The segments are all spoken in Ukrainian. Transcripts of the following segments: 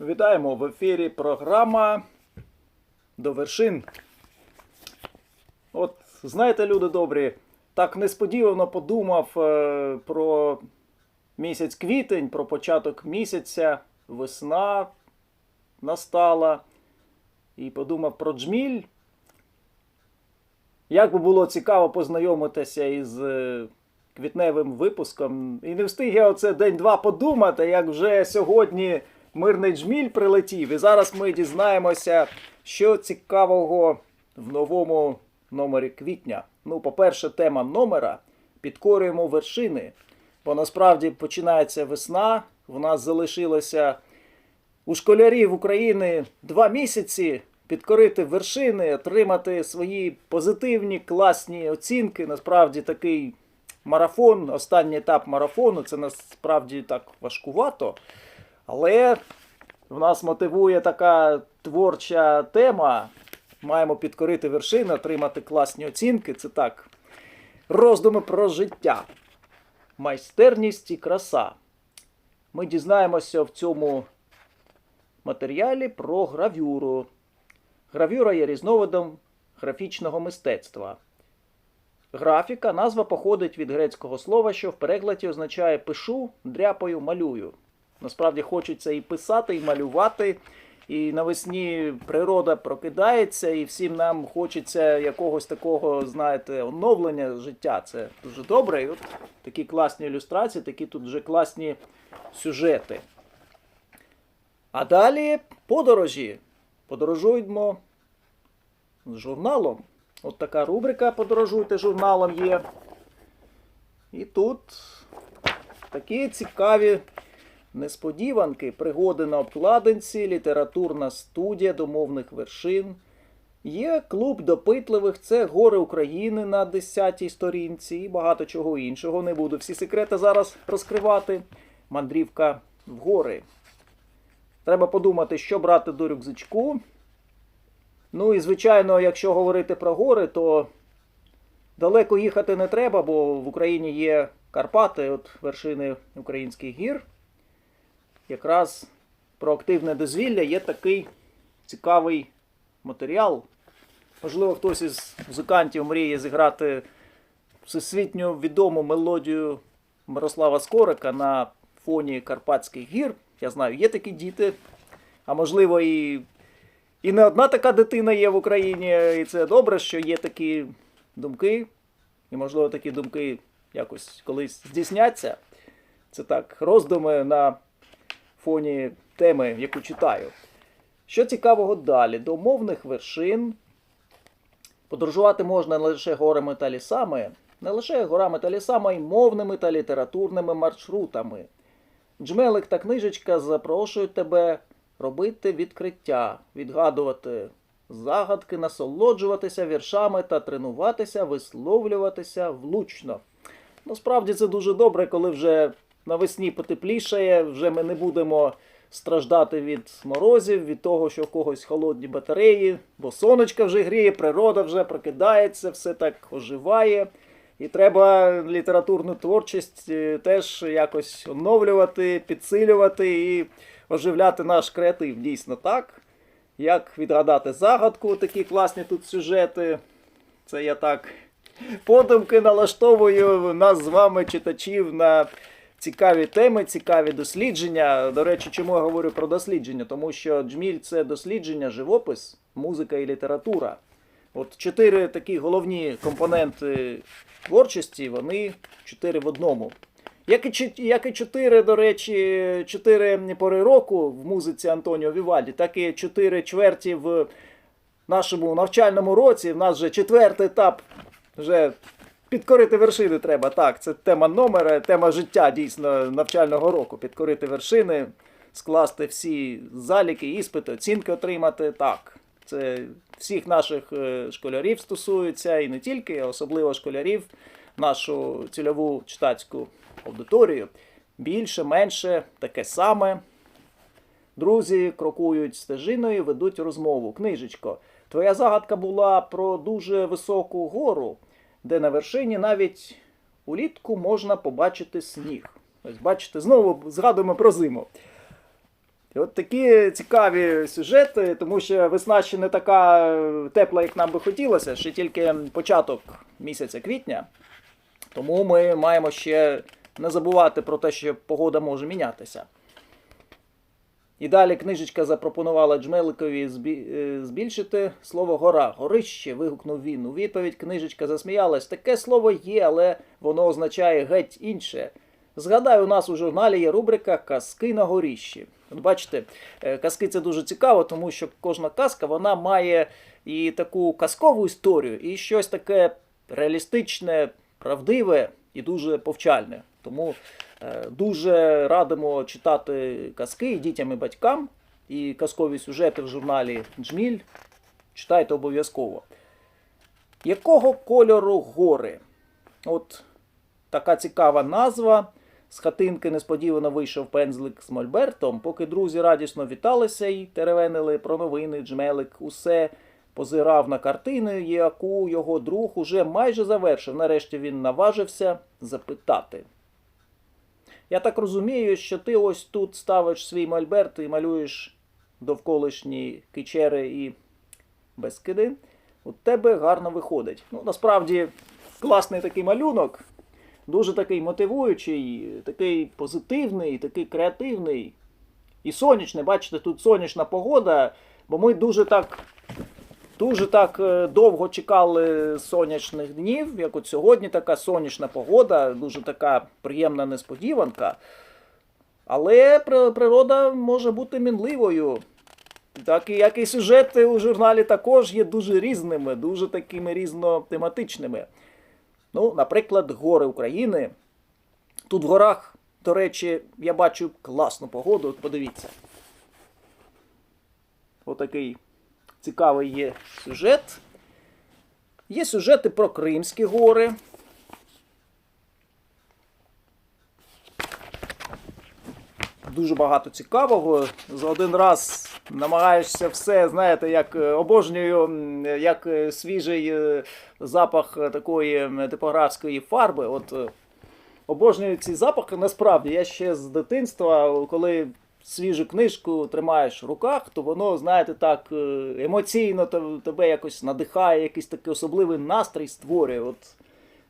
Вітаємо в ефірі програма до вершин. От, знаєте, люди добрі, так несподівано подумав е, про місяць квітень, про початок місяця, весна настала. І подумав про джміль. Як би було цікаво познайомитися із е, квітневим випуском. І не встиг я оце день-два подумати, як вже сьогодні мирний джміль прилетів. І зараз ми дізнаємося, що цікавого в новому номері квітня. Ну, по-перше, тема номера підкорюємо вершини. Бо насправді починається весна. В нас залишилося у школярів України два місяці підкорити вершини, отримати свої позитивні класні оцінки. Насправді такий марафон, останній етап марафону, це насправді так важкувато. Але в нас мотивує така творча тема. Маємо підкорити вершини, отримати класні оцінки. Це так. Роздуми про життя, майстерність і краса. Ми дізнаємося в цьому матеріалі про гравюру. Гравюра є різновидом графічного мистецтва. Графіка назва походить від грецького слова, що в перекладі означає пишу, дряпаю, малюю. Насправді хочеться і писати, і малювати. І навесні природа прокидається, і всім нам хочеться якогось такого, знаєте, оновлення життя. Це дуже добре. І от такі класні ілюстрації, такі тут вже класні сюжети. А далі подорожі. Подорожуємо з журналом. От така рубрика Подорожуйте журналом є. І тут такі цікаві несподіванки, пригоди на обкладинці, літературна студія домовних вершин. Є клуб допитливих, це гори України на 10-й сторінці і багато чого іншого. Не буду всі секрети зараз розкривати. Мандрівка в гори. Треба подумати, що брати до рюкзачку. Ну і, звичайно, якщо говорити про гори, то далеко їхати не треба, бо в Україні є Карпати, от вершини українських гір. Якраз про активне дозвілля є такий цікавий матеріал. Можливо, хтось із музикантів мріє зіграти всесвітньо відому мелодію Мирослава Скорика на фоні Карпатських гір. Я знаю, є такі діти, а можливо, і, і не одна така дитина є в Україні. І це добре, що є такі думки. І, можливо, такі думки якось колись здійсняться. Це так, роздуми на фоні теми, яку читаю. Що цікавого далі? До мовних вершин подорожувати можна не лише горами та лісами, не лише горами та лісами, а й мовними та літературними маршрутами. Джмелик та книжечка запрошують тебе робити відкриття, відгадувати загадки, насолоджуватися віршами та тренуватися, висловлюватися влучно. Насправді це дуже добре, коли вже навесні потеплішає, вже ми не будемо страждати від морозів, від того, що в когось холодні батареї, бо сонечко вже гріє, природа вже прокидається, все так оживає. І треба літературну творчість е, теж якось оновлювати, підсилювати і оживляти наш креатив. Дійсно так. Як відгадати загадку, такі класні тут сюжети. Це я так подумки налаштовую нас з вами, читачів, на цікаві теми, цікаві дослідження. До речі, чому я говорю про дослідження? Тому що джміль це дослідження, живопис, музика і література. От чотири такі головні компоненти творчості, вони чотири в одному. Як і, як і чотири, до речі, чотири пори року в музиці Антоніо Вівальді, так і чотири чверті в нашому навчальному році. В нас вже четвертий етап вже підкорити вершини треба. Так, це тема номера, тема життя дійсно навчального року. Підкорити вершини, скласти всі заліки, іспити, оцінки отримати. Так, це всіх наших е, школярів стосується і не тільки, а особливо школярів, нашу цільову читацьку аудиторію. Більше, менше, таке саме. Друзі крокують стежиною, ведуть розмову. Книжечко, твоя загадка була про дуже високу гору, де на вершині навіть улітку можна побачити сніг. Ось бачите, знову згадуємо про зиму. І от такі цікаві сюжети, тому що весна ще не така е, тепла, як нам би хотілося, ще тільки початок місяця квітня. Тому ми маємо ще не забувати про те, що погода може мінятися. І далі книжечка запропонувала Джмеликові е, збільшити слово гора. Горище. вигукнув він. У відповідь книжечка засміялась. Таке слово є, але воно означає геть інше. Згадай, у нас у журналі є рубрика Казки на горіщі. От бачите, е, казки це дуже цікаво, тому що кожна казка вона має і таку казкову історію, і щось таке реалістичне, правдиве і дуже повчальне. Тому дуже радимо читати казки дітям і батькам, і казкові сюжети в журналі Джміль. Читайте обов'язково. Якого кольору гори? От така цікава назва. З хатинки несподівано вийшов пензлик з Мольбертом, поки друзі радісно віталися і теревенили про новини. Джмелик усе позирав на картину, яку його друг уже майже завершив. Нарешті він наважився запитати. Я так розумію, що ти ось тут ставиш свій мольберт і малюєш довколишні кичери і безкиди. У тебе гарно виходить. Ну, насправді, класний такий малюнок, дуже такий мотивуючий, такий позитивний, такий креативний і сонячний. Бачите, тут сонячна погода, бо ми дуже так. Дуже так е, довго чекали сонячних днів, як от сьогодні така сонячна погода, дуже така приємна несподіванка. Але природа може бути мінливою. Так і як і сюжети у журналі також є дуже різними, дуже такими різнотематичними. Ну, наприклад, гори України. Тут в горах, до речі, я бачу класну погоду. Подивіться. Отакий цікавий є сюжет. Є сюжети про Кримські гори. Дуже багато цікавого. За один раз намагаєшся все, знаєте, як е, обожнюю, як е, свіжий е, запах такої типографської фарби. От обожнюю ці запахи. Насправді, я ще з дитинства, коли свіжу книжку тримаєш в руках, то воно, знаєте, так е, емоційно тебе якось надихає, якийсь такий особливий настрій створює. От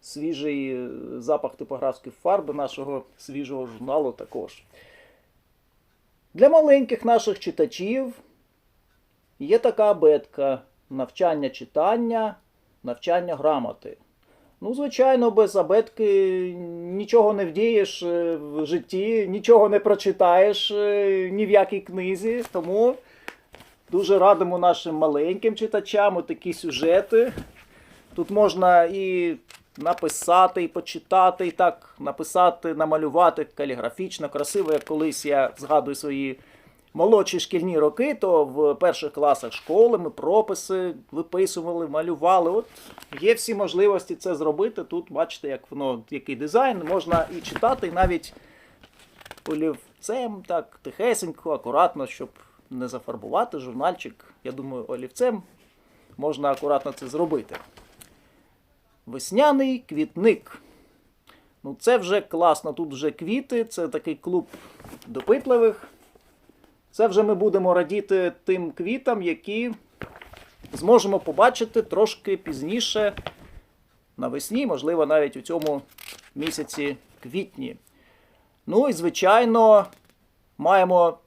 свіжий е, запах типографської фарби нашого свіжого журналу також. Для маленьких наших читачів є така абетка навчання читання, навчання грамоти. Ну, звичайно, без абетки нічого не вдієш е, в житті, нічого не прочитаєш е, ні в якій книзі. Тому дуже радимо нашим маленьким читачам такі сюжети. Тут можна і написати, і почитати, і так написати, намалювати каліграфічно, красиво, як колись я згадую свої молодші шкільні роки, то в перших класах школи ми прописи виписували, малювали. От є всі можливості це зробити. Тут бачите, як воно, який дизайн, можна і читати, і навіть олівцем, так тихесенько, акуратно, щоб не зафарбувати журнальчик. Я думаю, олівцем можна акуратно це зробити. Весняний квітник. Ну, це вже класно. Тут вже квіти, це такий клуб допитливих. Це вже ми будемо радіти тим квітам, які зможемо побачити трошки пізніше навесні, можливо, навіть у цьому місяці квітні. Ну і, звичайно, маємо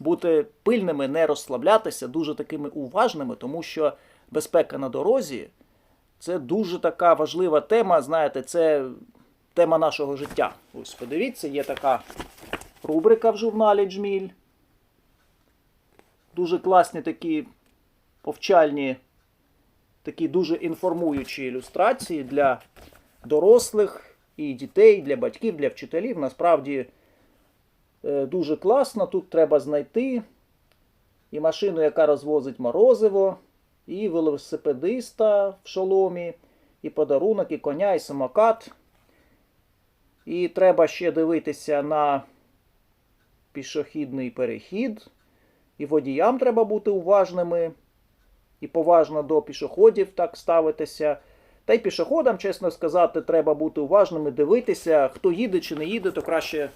бути пильними, не розслаблятися, дуже такими уважними, тому що безпека на дорозі це дуже така важлива тема. Знаєте, це тема нашого життя. Ось подивіться, є така рубрика в журналі Джміль. Дуже класні такі повчальні, такі дуже інформуючі ілюстрації для дорослих і дітей, для батьків, для вчителів. Насправді е, дуже класно. Тут треба знайти і машину, яка розвозить морозиво, і велосипедиста в шоломі, і подарунок, і коня, і самокат. І треба ще дивитися на пішохідний перехід. І водіям треба бути уважними і поважно до пішоходів так ставитися. Та й пішоходам, чесно сказати, треба бути уважними, дивитися, хто їде чи не їде, то краще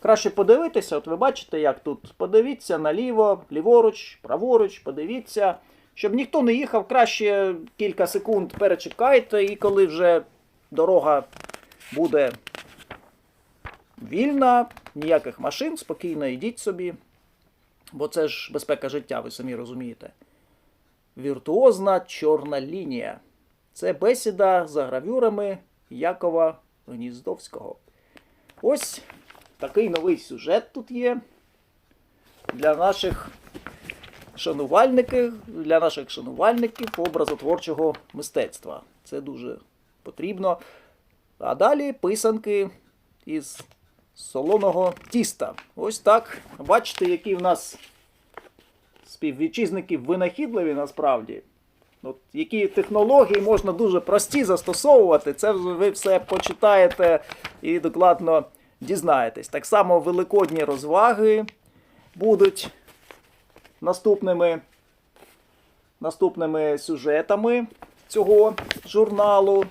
краще подивитися. От ви бачите, як тут. Подивіться наліво, ліворуч, праворуч, подивіться. Щоб ніхто не їхав, краще кілька секунд перечекайте, і коли вже дорога буде вільна, ніяких машин, спокійно йдіть собі. Бо це ж безпека життя, ви самі розумієте. Віртуозна чорна лінія. Це бесіда за гравюрами Якова Гніздовського. Ось такий новий сюжет тут є для наших шанувальників, для наших шанувальників образотворчого мистецтва. Це дуже потрібно. А далі писанки із солоного тіста. Ось так. Бачите, які в нас співвітчизники винахідливі насправді. От, які технології можна дуже прості застосовувати, це ви все почитаєте і докладно дізнаєтесь. Так само великодні розваги будуть наступними, наступними сюжетами цього журналу.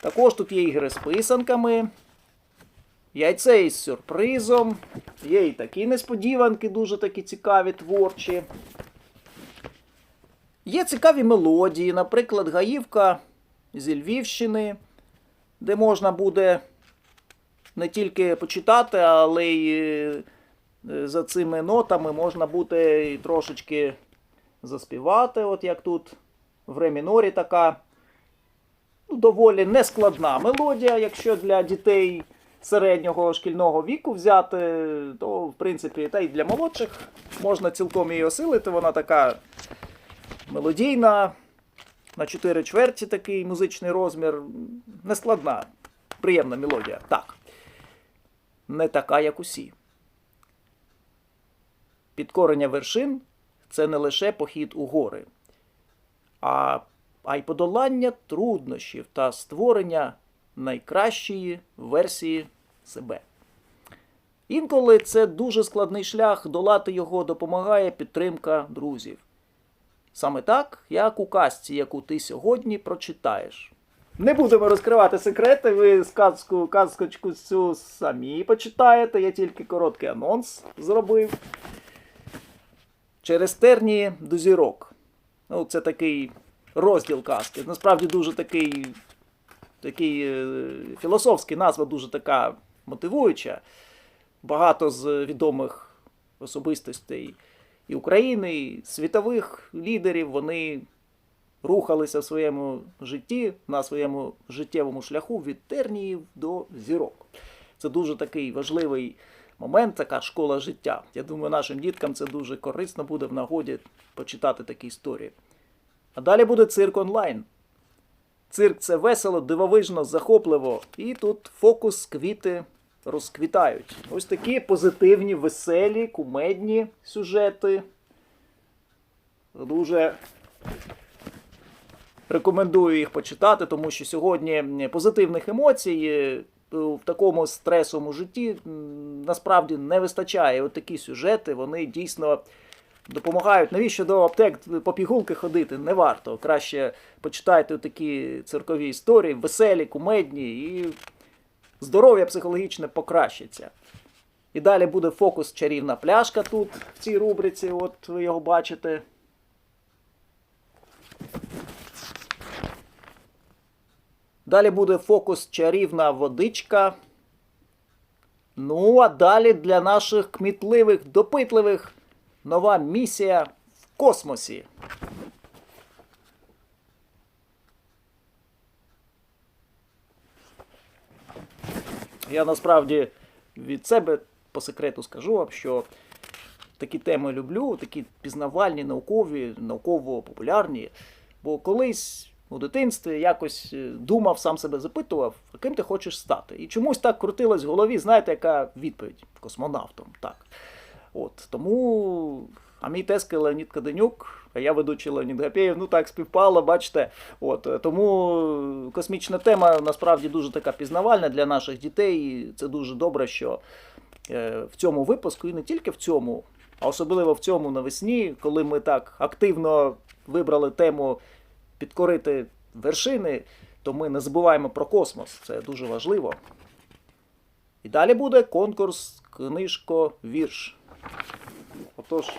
Також тут є ігри з писанками, яйце із сюрпризом. Є і такі несподіванки, дуже такі цікаві, творчі. Є цікаві мелодії, наприклад, Гаївка зі Львівщини, де можна буде не тільки почитати, але й е, за цими нотами можна буде і трошечки заспівати, от як тут в ре мінорі така ну, доволі нескладна мелодія, якщо для дітей середнього шкільного віку взяти, то в принципі та й для молодших можна цілком її осилити. Вона така мелодійна, на 4 чверті такий музичний розмір. Нескладна, приємна мелодія. Так. Не така, як усі. Підкорення вершин це не лише похід у гори, а, а й подолання труднощів та створення найкращої версії себе. Інколи це дуже складний шлях, долати його допомагає підтримка друзів. Саме так, як у казці, яку ти сьогодні прочитаєш. Не будемо розкривати секрети, ви сказку, казкочку цю самі почитаєте, я тільки короткий анонс зробив. Через тернії до зірок. Ну, це такий розділ казки. Насправді дуже такий, такий е, філософський назва, дуже така мотивуюча. Багато з відомих особистостей і України, і світових лідерів вони рухалися в своєму житті, на своєму життєвому шляху від терніїв до зірок. Це дуже такий важливий момент, така школа життя. Я думаю, нашим діткам це дуже корисно буде в нагоді почитати такі історії. А далі буде цирк онлайн. Цирк це весело, дивовижно, захопливо. І тут фокус квіти розквітають. Ось такі позитивні, веселі, кумедні сюжети. Дуже рекомендую їх почитати, тому що сьогодні позитивних емоцій е, в такому стресовому житті насправді не вистачає. От такі сюжети вони дійсно допомагають. Навіщо до аптек по пігулки ходити? Не варто. Краще почитайте такі циркові історії, веселі, кумедні, і здоров'я психологічне покращиться. І далі буде фокус чарівна пляшка тут, в цій рубриці, от ви його бачите. Далі буде фокус чарівна водичка. Ну, а далі для наших кмітливих, допитливих нова місія в космосі. Я насправді від себе по секрету скажу вам, що такі теми люблю, такі пізнавальні, наукові, науково-популярні. Бо колись у дитинстві якось е, думав, сам себе запитував, ким ти хочеш стати. І чомусь так крутилось в голові, знаєте, яка відповідь космонавтом. Так. От, тому, а мій тезка Леонід Каденюк, а я ведучий Леонід Гапєєв, ну так співпало, бачите. От, тому космічна тема насправді дуже така пізнавальна для наших дітей. І це дуже добре, що е, в цьому випуску, і не тільки в цьому, а особливо в цьому навесні, коли ми так активно вибрали тему підкорити вершини, то ми не забуваємо про космос. Це дуже важливо. І далі буде конкурс книжко вірш. Отож,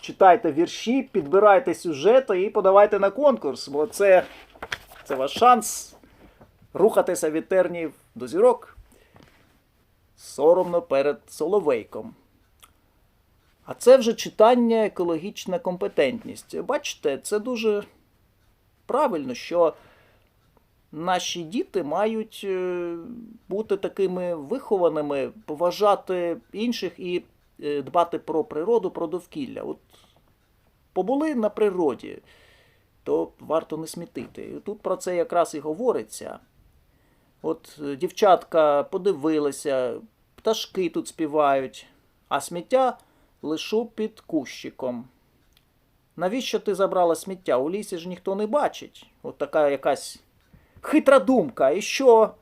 читайте вірші, підбирайте сюжети і подавайте на конкурс, бо це, це ваш шанс рухатися від тернів до зірок. Соромно перед Соловейком. А це вже читання екологічна компетентність. Бачите, це дуже правильно, що наші діти мають е, бути такими вихованими, поважати інших і дбати про природу, про довкілля. От побули на природі, то варто не смітити. Тут про це якраз і говориться. От е, дівчатка подивилися, пташки тут співають, а сміття лишу під кущиком. Навіщо ти забрала сміття? У лісі ж ніхто не бачить. От така якась хитра думка. І що?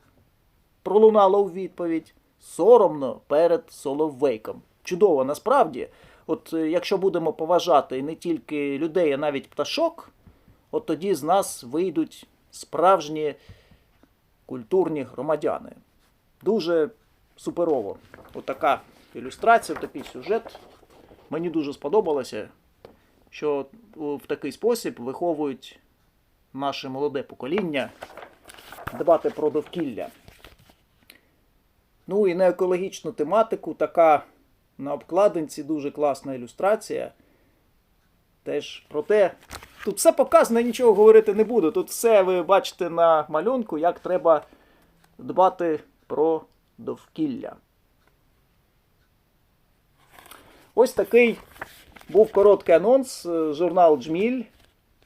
Пролунало у відповідь. Соромно перед Соловейком. Чудово, насправді. От е, якщо будемо поважати не тільки людей, а навіть пташок, от тоді з нас вийдуть справжні культурні громадяни. Дуже суперово. Отака ілюстрація, такий сюжет. Мені дуже сподобалося, що в такий спосіб виховують наше молоде покоління дбати про довкілля. Ну і на екологічну тематику така на обкладинці дуже класна ілюстрація. Теж про те, тут все показано, я нічого говорити не буду. Тут все ви бачите на малюнку, як треба дбати про довкілля. Ось такий був короткий анонс. е, Журнал Джміль.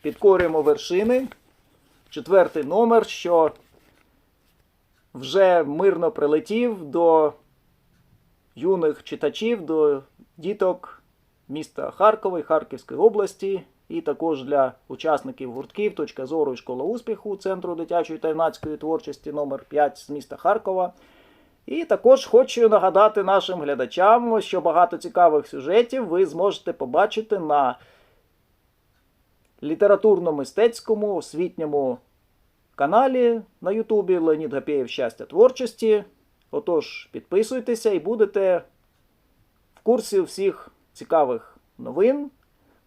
Підкорюємо вершини. Четвертий номер, що вже мирно прилетів до юних читачів, до діток міста Харкова і Харківської області, і також для учасників гуртків «Точка зору і школа успіху Центру дитячої та юнацької творчості номер 5 з міста Харкова. І також хочу нагадати нашим глядачам, що багато цікавих сюжетів ви зможете побачити на літературно-мистецькому освітньому каналі на Ютубі Леонід Гапєєв Щастя творчості. Отож, підписуйтеся і будете в курсі всіх цікавих новин.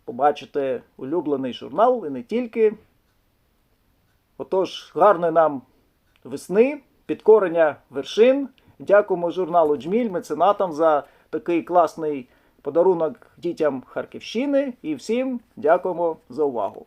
Побачите улюблений журнал і не тільки. Отож, гарної нам весни, підкорення вершин. Дякуємо журналу Джміль, меценатам за такий класний подарунок дітям Харківщини. І всім дякуємо за увагу.